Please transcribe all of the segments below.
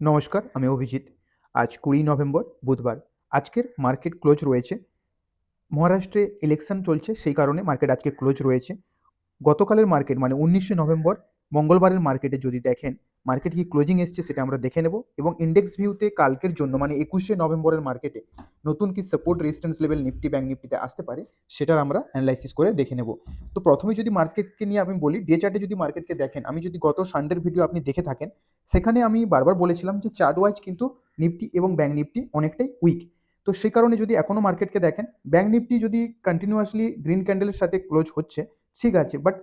নমস্কার, আমি অভিজিৎ। আজ কুড়ি নভেম্বর, বুধবার। আজকের মার্কেট ক্লোজ রয়েছে। মহারাষ্ট্রে ইলেকশন চলছে, সেই কারণে মার্কেট আজকে ক্লোজ রয়েছে। গতকালের মার্কেট মানে উনিশে নভেম্বর, মঙ্গলবারের মার্কেটে যদি দেখেন মার্কেট কি ক্লোজিং এসছে সেটা আমরা দেখে নেব এবং ইন্ডেক্স ভিউতে কালকের জন্য মানে একুশে নভেম্বরের মার্কেটে নতুন কি support resistance level Nifty bank নিফটিতে আসতে পারে সেটার আমরা অ্যানালাইসিস করে দেখে নেব। তো প্রথমে যদি মার্কেটকে নিয়ে আমি বলি ডে চার্টে যদি মার্কেটকে দেখেন, আমি যদি গত সানডের ভিডিও আপনি দেখে থাকেন, সেখানে আমি বারবার বলেছিলাম যে চার্ট ওয়াইজ কিন্তু নিফটি এবং ব্যাংক নিফটি অনেকটাই উইক তো সেই কারণে যদি এখনও মার্কেটকে দেখেন ব্যাংক নিফটি যদি কন্টিনিউয়াসলি গ্রিন ক্যান্ডেলের সাথে ক্লোজ হচ্ছে, ঠিক আছে। বাট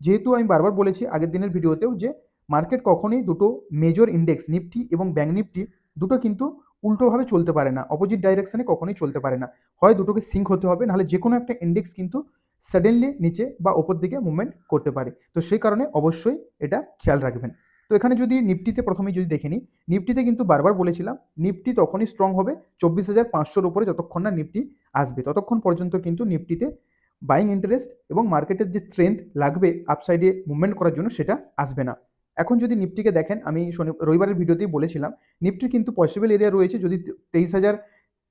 যেহেতু আমি বারবার বলেছি আগের দিনের ভিডিওতেও যে মার্কেট কখনোই দুটো মেজর ইন্ডেক্স নিফটি এবং ব্যাংক নিফটি, দুটো কিন্তু উল্টোভাবে চলতে পারে না অপোজিট ডাইরেকশানে কখনোই চলতে পারে না। হয় দুটোকে সিঙ্ক হতে হবে, নাহলে যে কোনো একটা ইন্ডেক্স কিন্তু সাডেনলি নিচে বা ওপর দিকে মুভমেন্ট করতে পারে। তো সেই কারণে অবশ্যই এটা খেয়াল রাখবেন। তো এখানে যদি নিফটিতে প্রথমেই যদি দেখে নিই, নিফটিতে কিন্তু বারবার বলেছিলাম, নিফটি তখনই স্ট্রং হবে চব্বিশ হাজার পাঁচশোর উপরে যতক্ষণ না নিফটি আসবে, ততক্ষণ পর্যন্ত কিন্তু নিফটিতে বাইং ইন্টারেস্ট এবং মার্কেটের যে স্ট্রেংথ লাগবে আপসাইডে মুভমেন্ট করার জন্য সেটা আসবে না। এখন যদি নিফটিকে দেখেন, আমি শনি, রবিবারের ভিডিওতেই বলেছিলাম, নিফটির কিন্তু পসিবল এরিয়া রয়েছে যদি তেইশ হাজার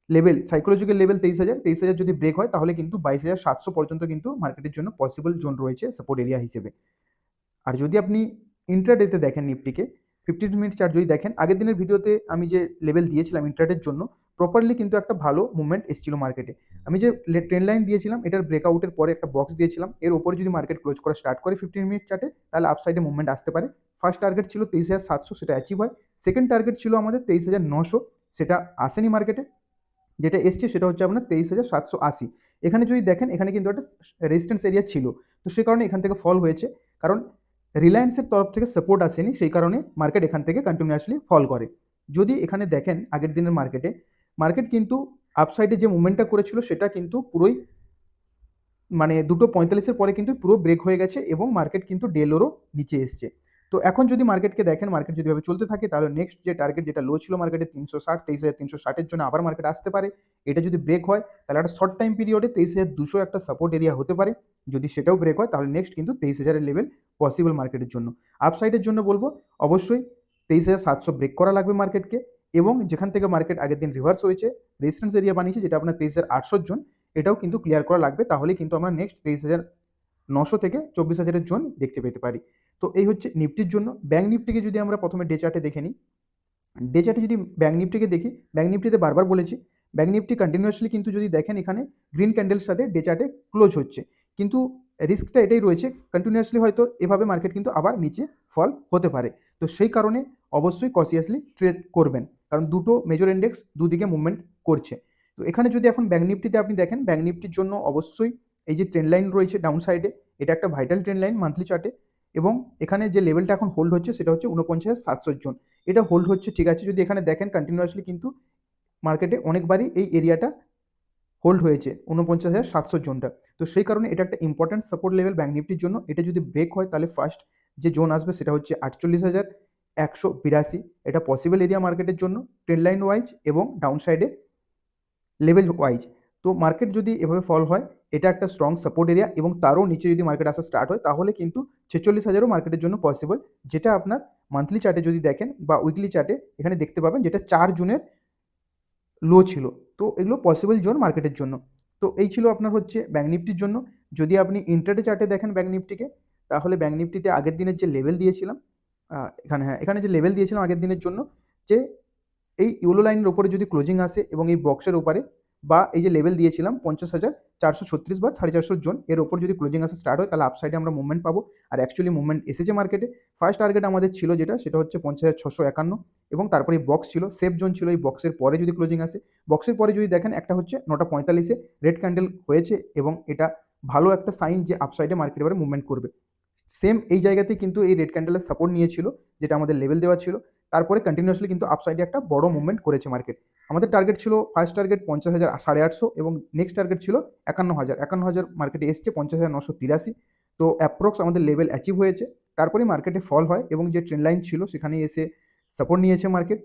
লেভেল সাইকোলজিক্যাল লেভেল তেইশ হাজার তেইশ হাজার যদি ব্রেক হয়, তাহলে কিন্তু বাইশ হাজার সাতশো পর্যন্ত কিন্তু মার্কেটের জন্য পসিবল জোন রয়েছে সাপোর্ট এরিয়া হিসেবে। আর যদি আপনি ইন্ট্রাডেতে দেখেন নিফটিকে ফিফটিন মিনিট চার্ট যদি দেখেন, আগের দিনের ভিডিওতে আমি যে লেভেল দিয়েছিলাম ইন্ট্রাডের জন্য প্রপারলি কিন্তু একটা ভালো মুভমেন্ট এসেছিল মার্কেটে আমি যে ট্রেন লাইন দিয়েছিলাম, এটার ব্রেকআউটের পরে একটা বক্স দিয়েছিলাম, এর ওপরে যদি মার্কেট ক্লোজ করা স্টার্ট করে ফিফটিন মিনিট চার্টে তাহলে আপসাইডে মুভমেন্ট আসতে পারে। ফার্স্ট টার্গেট ছিল তেইশ হাজার সাতশো, সেটা অ্যাচিভ হয়। সেকেন্ড টার্গেট ছিল আমাদের তেইশ হাজার নশো, সেটা আসেনি মার্কেটে যেটা এসছে সেটা হচ্ছে আপনার তেইশ হাজার সাতশো আশি। এখানে যদি দেখেন, এখানে কিন্তু একটা রেজিস্ট্যান্স এরিয়া ছিল। তো সে কারণে এখান থেকে ফল হয়েছে। কারণ রিলায়েন্সের তরফ থেকে সাপোর্ট আসেনি, সেই কারণে মার্কেট এখান থেকে কন্টিনিউয়াসলি ফল করে। যদি এখানে দেখেন আগের দিনের মার্কেটে মার্কেট কিন্তু আপসাইডে যে মুভমেন্টটা করেছিল, সেটা কিন্তু পুরোই মানে দুটো পঁয়তাল্লিশের পরে কিন্তু পুরো ব্রেক হয়ে গেছে এবং মার্কেট কিন্তু ডেলোরও নিচে এসছে। তো এখন যদি মার্কেটকে দেখেন মার্কেট যদি ভাবে চলতে থাকে, তাহলে নেক্সট যে টার্গেট যেটা লো ছিল মার্কেটে তিনশো ষাট, তেইশ হাজার তিনশো ষাটের জন্য আবার মার্কেট আসতে পারে। এটা যদি ব্রেক হয়, তাহলে একটা শর্ট টাইম পিরিয়ডে তেইশ হাজার দুশো একটা সাপোর্ট এরিয়া হতে পারে। যদি সেটাও ব্রেক হয়, তাহলে নেক্সট কিন্তু তেইশ হাজারের লেভেল পসিবল মার্কেটের জন্য। আপসাইডের জন্য বলব, অবশ্যই তেইশ হাজার সাতশো ব্রেক করা লাগবে মার্কেটকে এবং যেখান থেকে মার্কেট আগের দিন রিভার্স হয়েছে রেজিস্ট্যান্স এরিয়া বানিয়েছে, যেটা আপনার তেইশ হাজার আটশোর জন, এটাও কিন্তু ক্লিয়ার করা লাগবে। তাহলে কিন্তু আমরা নেক্সট তেইশ হাজার নশো থেকে চব্বিশ হাজারের জোন দেখতে পেতে পারি। তো এই হচ্ছে নিফটির জন্য। ব্যাঙ্ক নিফটিকে যদি আমরা প্রথমে ডে চার্টে দেখে নিই ডে চার্টে যদি ব্যাঙ্ক নিফটিকে দেখি ব্যাঙ্ক নিফটিতে বারবার বলেছি ব্যাঙ্ক নিফটি কন্টিনিউয়াসলি কিন্তু যদি দেখেন এখানে গ্রিন ক্যান্ডেলের সাথে ডে চার্টে ক্লোজ হচ্ছে। কিন্তু রিস্কটা এটাই রয়েছে কন্টিনিউয়াসলি হয়তো এভাবে মার্কেট কিন্তু আবার নিচে ফল হতে পারে। তো সেই কারণে অবশ্যই কসিয়াসলি ট্রেড করবেন। কারণ দুটো মেজর ইন্ডেক্স দুদিকে মুভমেন্ট করছে। তো এখানে যদি এখন ব্যাঙ্ক নিফটিতে আপনি দেখেন ব্যাঙ্ক নিফটির জন্য অবশ্যই এই যে ট্রেন লাইন রয়েছে ডাউন সাইডে এটা একটা ভাইটাল ট্রেন লাইন মান্থলি চার্টে এবং এখানে যে লেভেলটা এখন হোল্ড হচ্ছে সেটা হচ্ছে উনপঞ্চাশ সাতশো জন। এটা হোল্ড হচ্ছে, ঠিক আছে, যদি এখানে দেখেন কন্টিনিউয়াসলি কিন্তু মার্কেটে অনেকবারই এই এরিয়াটা হোল্ড হয়েছে উনপঞ্চাশ হাজার সাতশো জনটা। তো সেই কারণে এটা একটা ইম্পর্ট্যান্ট সাপোর্ট লেভেল ব্যাঙ্ক নিফটির জন্য। এটা যদি ব্রেক হয় তাহলে ফার্স্ট যে জোন আসবে সেটা হচ্ছে আটচল্লিশ হাজার একশো বিরাশি। এটা পসিবল এরিয়া মার্কেটের জন্য ট্রেন লাইন ওয়াইজ এবং ডাউন সাইডে লেভেল ওয়াইজ তো মার্কেট যদি এভাবে ফল হয়, এটা একটা স্ট্রং সাপোর্ট এরিয়া এবং তারও নিচে যদি মার্কেট আসা স্টার্ট হয়, তাহলে কিন্তু ছেচল্লিশ হাজারও মার্কেটের জন্য পসিবল যেটা আপনার মান্থলি চার্টে যদি দেখেন বা উইকলি চার্টে এখানে দেখতে পাবেন, যেটা চার জুনের লো ছিল। তো এগুলো পসিবল জোন মার্কেটের জন্য। তো এই ছিল আপনার হচ্ছে ব্যাঙ্ক নিফটির জন্য। যদি আপনি ইন্টারডে চার্টে দেখেন ব্যাঙ্ক নিফটিকে তাহলে ব্যাঙ্ক নিফটিতে আগের দিনের যে লেভেল দিয়েছিলাম এখানে হ্যাঁ এখানে যে লেভেল দিয়েছিলাম আগের দিনের জন্য, যে এই ইউলো লাইনের ওপরে যদি ক্লোজিং আসে এবং এই বক্সের ওপরে বা এই যে লেভেল দিয়েছিলাম পঞ্চাশ হাজার চারশো ছত্রিশ বা সাড়ে চারশো জন, এর ওপর যদি ক্লোজিং আসা স্টার্ট হয়, তাহলে আপসাইডে আমরা মুভমেন্ট পাবো। আর অ্যাকচুয়ালি মুভমেন্ট এসেছে মার্কেটে ফার্স্ট টার্গেট আমাদের ছিল যেটা, সেটা হচ্ছে পঞ্চাশ হাজার ছশো একান্ন এবং তারপরে বক্স ছিল সেফ জোন ছিল এই বক্সের পরে যদি ক্লোজিং আসে। বক্সের পরে যদি দেখেন, একটা হচ্ছে নটা পঁয়তাল্লিশে রেড ক্যান্ডেল হয়েছে এবং এটা ভালো একটা সাইন যে আপসাইডে মার্কেট এবারে মুভমেন্ট করবে। সেম এই জায়গাতে কিন্তু এই রেড ক্যান্ডেলের সাপোর্ট নিয়েছিল, যেটা আমাদের লেভেল দেওয়া ছিল। তারপরে কন্টিনিউয়াসলি কিন্তু আপসাইডে একটা বড় মুভমেন্ট করেছে মার্কেট আমাদের টার্গেট ছিল ফার্স্ট টার্গেট পঞ্চাশ হাজার সাড়ে আটশো এবং নেক্সট টার্গেট ছিল একান্ন হাজার। একান্ন হাজার মার্কেটে এসছে পঞ্চাশ হাজার নশো তিরাশি। তো অ্যাপ্রক্স আমাদের লেভেল অ্যাচিভ হয়েছে। তারপরে মার্কেটে ফল হয় এবং যে ট্রেন লাইন ছিল সেখানে এসে সাপোর্ট নিয়েছে মার্কেট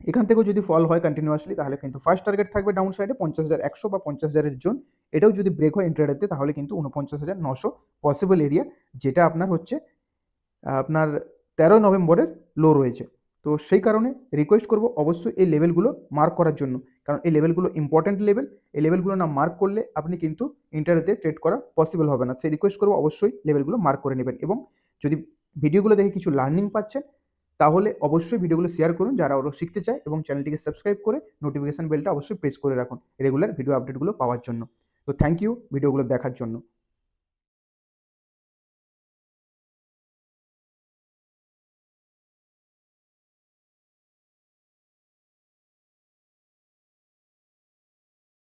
এখান থেকেও যদি ফল হয় কন্টিনিউয়াসলি তাহলে কিন্তু ফার্স্ট টার্গেট থাকবে ডাউন সাইডে পঞ্চাশ হাজার একশো বা পঞ্চাশ হাজারের জোন। এটাও যদি ব্রেক হয় ইন্টারডেতে তাহলে কিন্তু উনপঞ্চাশ হাজার নশো পসিবল এরিয়া যেটা আপনার হচ্ছে, আপনার তেরো নভেম্বরের লো রয়েছে। তো সেই কারণে রিকোয়েস্ট করব অবশ্যই এই লেভেলগুলো মার্ক করার জন্য। কারণ এই লেভেলগুলো ইম্পর্ট্যান্ট লেভেল এই লেভেলগুলো না মার্ক করলে আপনি কিন্তু ইন্টারনেটে ট্রেড করা পসিবল হবে না। সেই রিকোয়েস্ট করব অবশ্যই লেভেলগুলো মার্ক করে নেবেন। এবং যদি ভিডিওগুলো দেখে কিছু লার্নিং পাচ্ছেন তাহলে অবশ্যই ভিডিওগুলো শেয়ার করুন যারা ওরা শিখতে চায় এবং চ্যানেলটিকে সাবস্ক্রাইব করে নোটিফিকেশান বেলটা অবশ্যই প্রেস করে রাখুন রেগুলার ভিডিও আপডেটগুলো পাওয়ার জন্য। তো থ্যাংক ইউ ভিডিওগুলো দেখার জন্য।